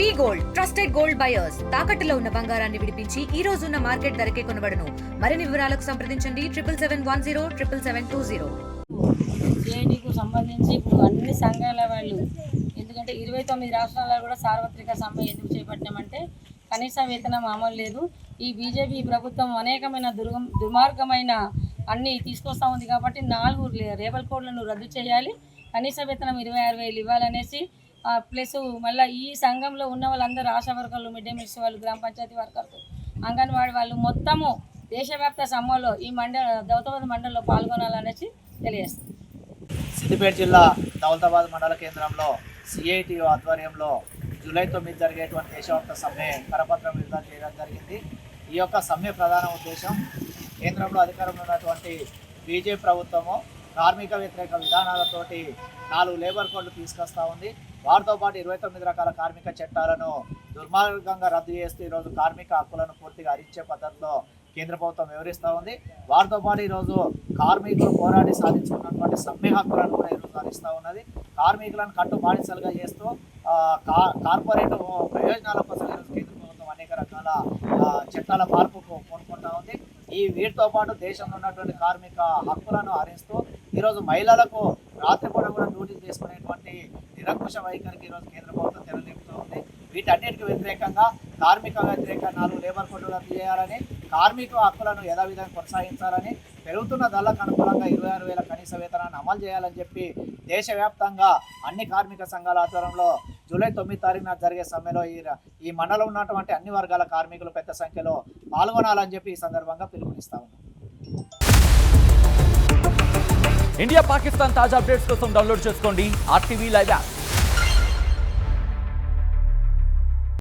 వి gold trusted gold buyers. తాకట్టులో ఉన్న బంగారాన్ని విడిపించి ఈ రోజు ఉన్న మార్కెట్ ధరకే కొనబడను. మరిన్ని వివరాలకు సంప్రదించండి. Triple seven one zero triple seven two zero. సిఐటికు సంబంధించి ఇప్పుడు అన్ని సంఘాల వాళ్ళు ఎందుకంటే ఇరవై తొమ్మిది రాష్ట్రాల్లో కూడా సార్వత్రిక సమ్మె ఎందుకు చేపట్టినామంటే కనీస వేతనం అమలు లేదు. ఈ బీజేపీ ప్రభుత్వం అనేకమైన దుర్గం దుర్మార్గమైన అన్ని తీసుకొస్తా ఉంది కాబట్టి నాలుగు లే- రేబల్ కోడ్లను రద్దు చేయాలి. కనీస వేతనం ఇరవై ఆరు వేలు ఇవ్వాలనేసి ప్లస్ మళ్ళీ ఈ సంఘంలో ఉన్న వాళ్ళందరూ ఆశా వర్కర్లు మిడ్ డే మీల్స్ వాళ్ళు గ్రామ పంచాయతీ వర్కర్లు అంగన్వాడీ వాళ్ళు మొత్తము దేశవ్యాప్త సమ్మలో ఈ మండల దౌతాబాద్ మండలంలో పాల్గొనాలనేసి తెలియజేస్తుంది సిద్దిపేట జిల్లా దౌలతాబాద్ మండల కేంద్రంలో సిఐటి ఆధ్వర్యంలో జూలై తొమ్మిది జరిగేటువంటి దేశవ్యాప్త సమ్మె కరపత్రం విడుదల చేయడం జరిగింది. ఈ యొక్క సమ్మె ప్రధాన ఉద్దేశం కేంద్రంలో అధికారంలో ఉన్నటువంటి బీజేపీ ప్రభుత్వము కార్మిక వ్యతిరేక విధానాలతోటి నాలుగు లేబర్ కోడ్లు తీసుకొస్తూ ఉంది. వారితో పాటు ఇరవై తొమ్మిది రకాల కార్మిక చట్టాలను దుర్మార్గంగా రద్దు చేస్తూ ఈరోజు కార్మిక హక్కులను పూర్తిగా హరించే పద్ధతిలో కేంద్ర ప్రభుత్వం వివరిస్తూ ఉంది. వారితో పాటు ఈరోజు కార్మికులు పోరాడి సాధించుకున్నటువంటి సమ్మె హక్కులను కూడా ఈరోజు హరిస్తూ ఉన్నది. కార్మికులను కట్టు బానిసలుగా చేస్తూ కార్పొరేట్ ప్రయోజనాల కోసం ఈరోజు కేంద్ర ప్రభుత్వం అనేక రకాల చట్టాల మార్పుకు పూనుకుంటా ఉంది. ఈ వీటితో పాటు దేశంలో ఉన్నటువంటి కార్మిక హక్కులను హరిస్తూ ఈరోజు మహిళలకు రాత్రిపూట కూడా డ్యూటీలు చేసుకునేటువంటి విపక్ష వైఖరికి ఈరోజు కేంద్ర ప్రభుత్వం తెరలేపుతూ ఉంది. వీటన్నిటికి వ్యతిరేకంగా కార్మిక వ్యతిరేక నాలుగు లేబర్ కోడ్లు రద్దు చేయాలని కార్మిక హక్కులను యథావిధంగా కొనసాగించాలని పెరుగుతున్న ధరలకు అనుకూలంగా ఇరవై ఆరు వేల కనీస వేతనాన్ని అమలు చేయాలని చెప్పి దేశవ్యాప్తంగా అన్ని కార్మిక సంఘాల ఆధ్వర్యంలో జూలై తొమ్మిది తారీఖున జరిగే సమ్మెలో ఈ ఈ మండలం ఉన్నటువంటి అన్ని వర్గాల కార్మికులు పెద్ద సంఖ్యలో పాల్గొనాలని చెప్పి ఈ సందర్భంగా పిలుపునిస్తా ఉన్నాం. ఇండియా పాకిస్తాన్ తాజా అప్డేట్స్ కోసం డౌన్లోడ్ చేసుకోండి ఆర్టీవీ లైవ్ యాప్.